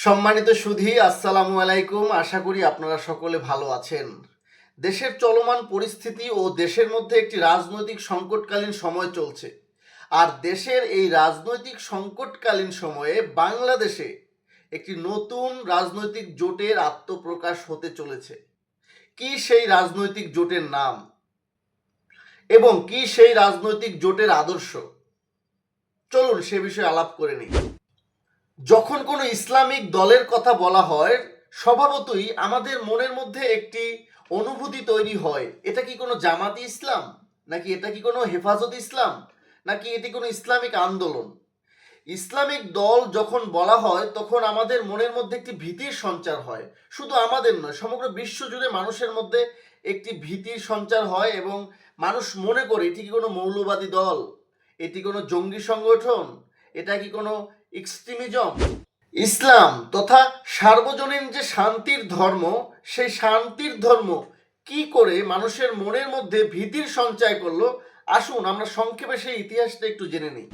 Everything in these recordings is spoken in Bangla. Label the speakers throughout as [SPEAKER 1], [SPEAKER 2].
[SPEAKER 1] সম্মানিত সুধী, আসসালামু আলাইকুম। আশা করি আপনারা সকলে ভালো আছেন। দেশের চলমান পরিস্থিতি ও দেশের মধ্যে একটি রাজনৈতিক সংকটকালীন সময় চলছে। আর দেশের এই রাজনৈতিক সংকটকালীন সময়ে বাংলাদেশে একটি নতুন রাজনৈতিক জোটের আত্মপ্রকাশ হতে চলেছে। কি সেই রাজনৈতিক জোটের নাম? এবং কি সেই রাজনৈতিক জোটের আদর্শ? চলুন সে বিষয়ে আলাপ করে নিই। যখন কোনো ইসলামিক দলের কথা বলা হয়, স্বভাবতই আমাদের মনের মধ্যে একটি অনুভূতি তৈরি হয়। এটা কি কোনো জামাতি ইসলাম? নাকি এটা কি কোনো হেফাজত ইসলাম? নাকি এটি কোনো ইসলামিক আন্দোলন? ইসলামিক দল যখন বলা হয়, তখন আমাদের মনের মধ্যে একটি ভীতির সঞ্চার হয়। শুধু আমাদের নয়, সমগ্র বিশ্ব জুড়ে মানুষের মধ্যে একটি ভীতির সঞ্চার হয় এবং মানুষ মনে করে, এটি কি কোনো মৌলবাদী দল? এটি কোনো জঙ্গি সংগঠন? এটা কি কোনো এক্সট্রিমিজম। ইসলাম তথা সার্বজনীন যে শান্তির ধর্ম, সেই শান্তির ধর্ম কি করে মানুষের মনের মধ্যে ভীতির সঞ্চয় করল? আসুন আমরা সংক্ষেপে সেই ইতিহাসটা একটু জেনে নিই।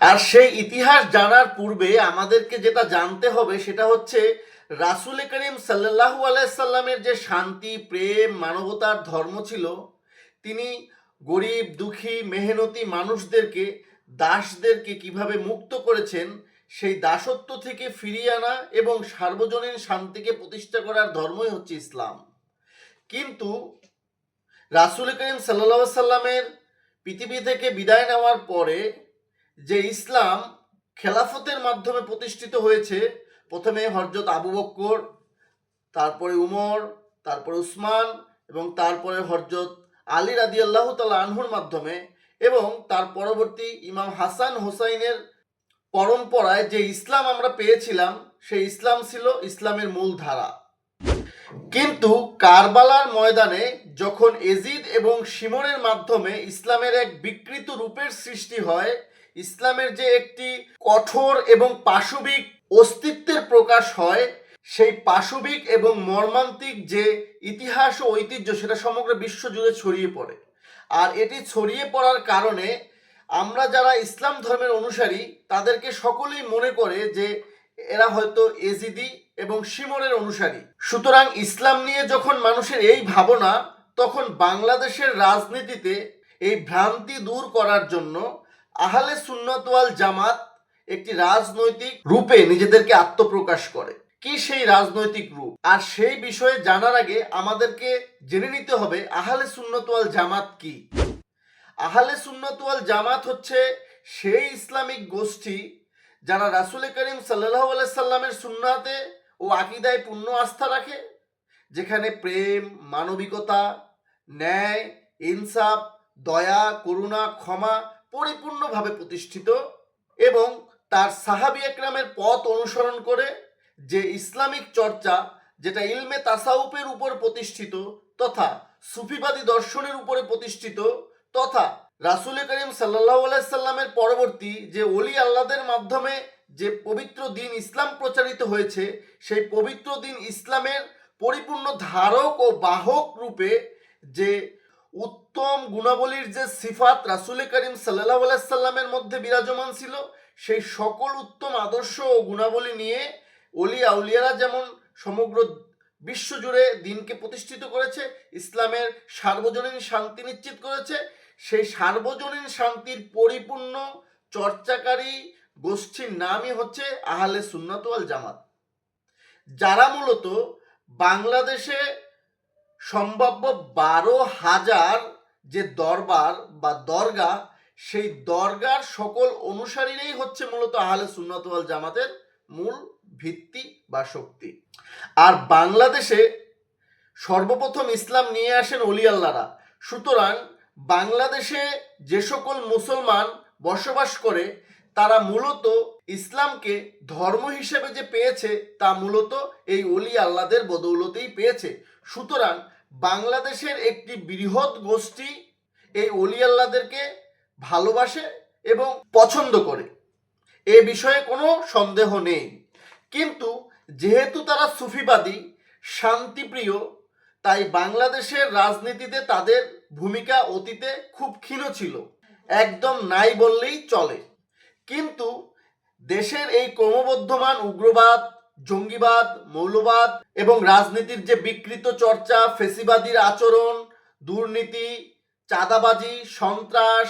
[SPEAKER 1] আর সেই ইতিহাস জানার পূর্বে আমাদেরকে যেটা জানতে হবে সেটা হচ্ছে, রাসুল করিম সাল্লাহু আলাইসাল্লামের যে শান্তি, প্রেম, মানবতার ধর্ম ছিল, তিনি গরিব, দুঃখী, মেহনতি মানুষদেরকে, দাসদেরকে কীভাবে মুক্ত করেছেন সেই দাসত্ব থেকে ফিরিয়ে আনা এবং সার্বজনীন শান্তিকে প্রতিষ্ঠা করার ধর্মই হচ্ছে ইসলাম। কিন্তু রাসুল করিম সাল্লা সাল্লামের পৃথিবী থেকে বিদায় নেওয়ার পরে যে ইসলাম খেলাফতের মাধ্যমে প্রতিষ্ঠিত হয়েছে, প্রথমে হরজত আবু বক্কর, তারপরে উমর, তারপরে উসমান এবং তারপরে হরজত আলী রাদি আল্লাহ তালা আনহুর মাধ্যমে এবং তার পরবর্তী ইমাম হাসান হোসাইনের পরম্পরায় যে ইসলাম আমরা পেয়েছিলাম, সেই ইসলাম ছিল ইসলামের মূল ধারা। কিন্তু কারবালার ময়দানে যখন এজিদ এবং সিমনের মাধ্যমে ইসলামের এক বিকৃত রূপের সৃষ্টি হয়, ইসলামের যে একটি কঠোর এবং পাশবিক অস্তিত্বের প্রকাশ হয়, সেই পাশবিক এবং মর্মান্তিক যে ইতিহাস ও ঐতিহ্য, সেটা সমগ্র বিশ্ব জুড়ে ছড়িয়ে পড়ে। আর এটি ছড়িয়ে পড়ার কারণে আমরা যারা ইসলাম ধর্মের অনুসারী, তাদেরকে সকলেই মনে করে যে এরা হয়তো এজিদি এবং সিমরের অনুসারী। সুতরাং ইসলাম নিয়ে যখন মানুষের এই ভাবনা, তখন বাংলাদেশের রাজনীতিতে এই ভ্রান্তি দূর করার জন্য আহলে সুন্নতওয়াল জামাত একটি রাজনৈতিক রূপে নিজেদেরকে আত্মপ্রকাশ করে। কি সেই রাজনৈতিক রূপ? আর সেই বিষয়ে জানার আগে আমাদেরকে জেনে নিতে হবে আহলে সুন্নতওয়াল জামাত কি। আহলে সুন্নতওয়াল জামাত হচ্ছে সেই ইসলামিক গোষ্ঠী যারা রাসুল করিম সাল্লাহ সাল্লামের সুন্নাতে ও আকিদায় পূর্ণ আস্থা রাখে, যেখানে প্রেম, মানবিকতা, ন্যায়, ইনসাফ, দয়া, করুণা, ক্ষমা পরিপূর্ণভাবে প্রতিষ্ঠিত এবং তার সাহাবি একরামের পথ অনুসরণ করে যে ইসলামিক চর্চা যেটা ইলমে তাসাউপের উপর প্রতিষ্ঠিত তথা সুফিবাদী দর্শনের উপরে প্রতিষ্ঠিত তথা রাসুল করিম সাল্লাহ সাল্লামের পরবর্তী যে অলি আল্লাদের মাধ্যমে যে পবিত্র দিন ইসলাম প্রচারিত হয়েছে, সেই পবিত্র দিন ইসলামের পরিপূর্ণ ধারক ও বাহক রূপে যে উত্তম গুণাবলীর যে সিফাত রাসুল করিম সাল্লাহ সাল্লামের মধ্যে বিরাজমান ছিল, সেই সকল উত্তম আদর্শ ও গুণাবলী নিয়ে অলি আউলিয়ারা যেমন সমগ্র বিশ্বজুড়ে দিনকে প্রতিষ্ঠিত করেছে, ইসলামের সার্বজনীন শান্তি নিশ্চিত করেছে সেই সার্বজনীন শান্তির পরিপূর্ণ, চর্চাকারী গোষ্ঠীর নামই হচ্ছে আহলে সুন্নাত জামাত। যারা মূলত বাংলাদেশে সম্ভাব্য বারো হাজার যে দরবার বা দরগা সেই দরগার সকল অনুসারীরাই হচ্ছে মূলত আহলে সুন্নাত জামাতের মূল ভিত্তি বা শক্তি। আর বাংলাদেশে সর্বপ্রথম ইসলাম নিয়ে আসেন অলি আল্লাহরা সুতরাং বাংলাদেশে যে সকল মুসলমান বসবাস করে, তারা মূলত ইসলামকে ধর্ম হিসেবে যে পেয়েছে, তা মূলত এই অলি আল্লাদের বদৌলতেই পেয়েছে। সুতরাং বাংলাদেশের একটি বৃহৎ গোষ্ঠী এই অলি আল্লাদেরকে ভালোবাসে এবং পছন্দ করে। এ বিষয়ে কোনো সন্দেহ নেই। কিন্তু যেহেতু তারা সুফিবাদী, শান্তিপ্রিয় তাই বাংলাদেশের রাজনীতিতে তাদের ভূমিকা অতীতে খুব ক্ষীণ ছিল। একদম নাই বললেই চলে। কিন্তু দেশের এই ক্রমবর্ধমান উগ্রবাদ, জঙ্গিবাদ, মৌলবাদ এবং রাজনীতির যে বিকৃত চর্চা, ফেসিবাদীর আচরণ, দুর্নীতি, চাঁদাবাজি, সন্ত্রাস,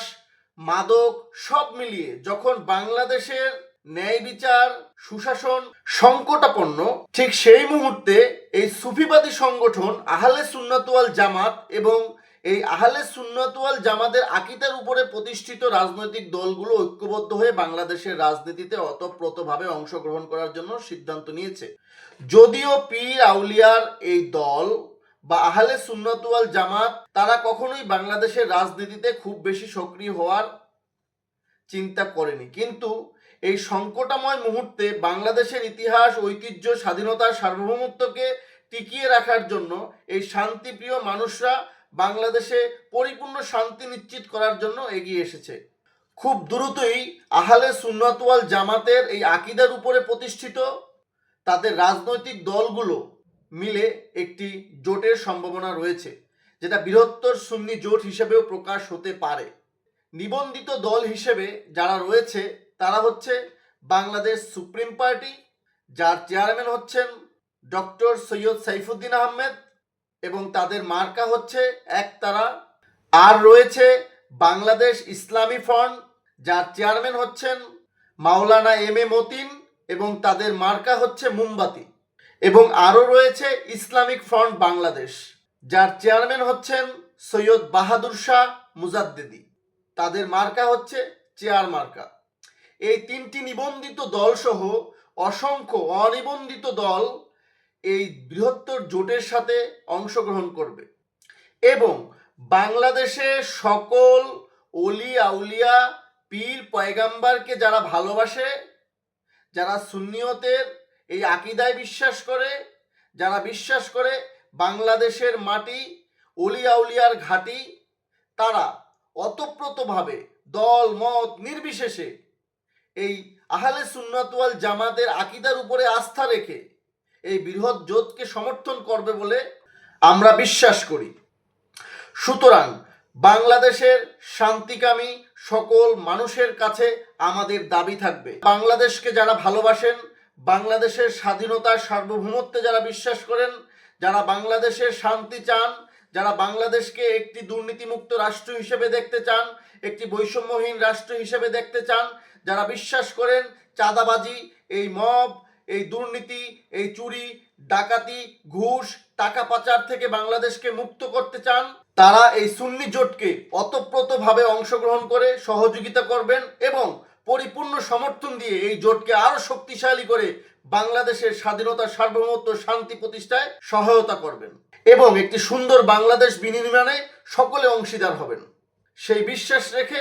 [SPEAKER 1] মাদক সব মিলিয়ে যখন বাংলাদেশের ন্যায় বিচার, সুশাসন, সংকটাপন্ন, ঠিক সেই মুহূর্তে এই সুফিবাদী সংগঠন আহলে সুন্নাতুয়াল জামাত এবং এই আহলে সুন্নাতুয়াল জামাতের আকিদার উপরে প্রতিষ্ঠিত রাজনৈতিক দলগুলো ঐক্যবদ্ধ হয়ে বাংলাদেশের রাজনীতিতে অতপ্রতভাবে অংশগ্রহণ করার জন্য সিদ্ধান্ত নিয়েছে। যদিও পীর আউলিয়ার এই দল বা আহলে সুন্নাতুয়াল জামাত তারা কখনোই বাংলাদেশের রাজনীতিতে খুব বেশি সক্রিয় হওয়ার চিন্তা করেনি। কিন্তু এই সংকটাময় মুহূর্তে বাংলাদেশের ইতিহাস, ঐতিহ্য, স্বাধীনতার সার্বভৌমত্বকে টিকিয়ে রাখার জন্য এই শান্তিপ্রিয় মানুষরা বাংলাদেশে পরিপূর্ণ শান্তি নিশ্চিত করার জন্য এগিয়ে এসেছে। খুব দ্রুতই আহলে সুন্নাতওয়াল জামাতের এই আকিদার উপরে প্রতিষ্ঠিত তাদের রাজনৈতিক দলগুলো মিলে একটি জোটের সম্ভাবনা রয়েছে, যেটা বৃহত্তর সুন্নি জোট হিসেবেও প্রকাশ হতে পারে। নিবন্ধিত দল হিসেবে যারা রয়েছে তারা হচ্ছে বাংলাদেশ সুপ্রিম পার্টি, যার চেয়ারম্যান হচ্ছেন ডক্টর সৈয়দ সাইফুদ্দিন আহমেদ এবং তাদের মার্কা হচ্ছে একতারা। আর রয়েছে বাংলাদেশ ইসলামী ফ্রন্ট, যার চেয়ারম্যান হচ্ছেন মাওলানা এম এ মতিন এবং তাদের মার্কা হচ্ছে মোমবাতি। এবং আরও রয়েছে ইসলামিক ফ্রন্ট বাংলাদেশ, যার চেয়ারম্যান হচ্ছেন সৈয়দ বাহাদুর শাহ মুজাদ্দেদি। তাদের মার্কা হচ্ছে চেয়ার মার্কা। এই তিনটি নিবন্ধিত দল সহ অসংখ্য অনিবন্ধিত দল এই বৃহত্তর জোটের সাথে অংশগ্রহণ করবে। এবং বাংলাদেশে সকল অলি আউলিয়া, পীর পয়গাম্বারকে যারা ভালোবাসে, যারা সুন্নিয়তের এই আকিদায় বিশ্বাস করে, যারা বিশ্বাস করে বাংলাদেশের মাটি, অলি আউলিয়ার ঘাঁটি, তারা অতপ্রতভাবে দল, মত নির্বিশেষে এই আহলে সুন্নাতওয়াল জামাতের আকিদার উপরে আস্থা রেখে এই বৃহৎ জোটকে সমর্থন করবে বলে আমরা বিশ্বাস করি। সুতরাং বাংলাদেশের শান্তিকামী সকল মানুষের কাছে আমাদের দাবি থাকবে। বাংলাদেশকে যারা ভালোবাসেন, বাংলাদেশের স্বাধীনতার সার্বভৌমত্বে যারা বিশ্বাস করেন, যারা বাংলাদেশের শান্তি চান, যারা বাংলাদেশকে একটি দুর্নীতিমুক্ত রাষ্ট্র হিসেবে দেখতে চান, একটি বৈষম্যহীন রাষ্ট্র হিসেবে দেখতে চান যারা বিশ্বাস করেন, চাঁদাবাজি, এই মব, এই দুর্নীতি, এই চুরি, ডাকাতি, ঘুষ, টাকা পাচার থেকে বাংলাদেশকে মুক্ত করতে চান, তারা এই সুন্নি জোটকে অতপ্রতভাবে অংশগ্রহণ করে সহযোগিতা করবেন এবং পরিপূর্ণ সমর্থন দিয়ে এই জোটকে আরও শক্তিশালী করে বাংলাদেশের স্বাধীনতা সার্বভৌমত্ব শান্তি প্রতিষ্ঠায় সহায়তা করবেন এবং একটি সুন্দর বাংলাদেশ বিনির্মাণে সকলে অংশীদার হবেন। সেই বিশ্বাস রেখে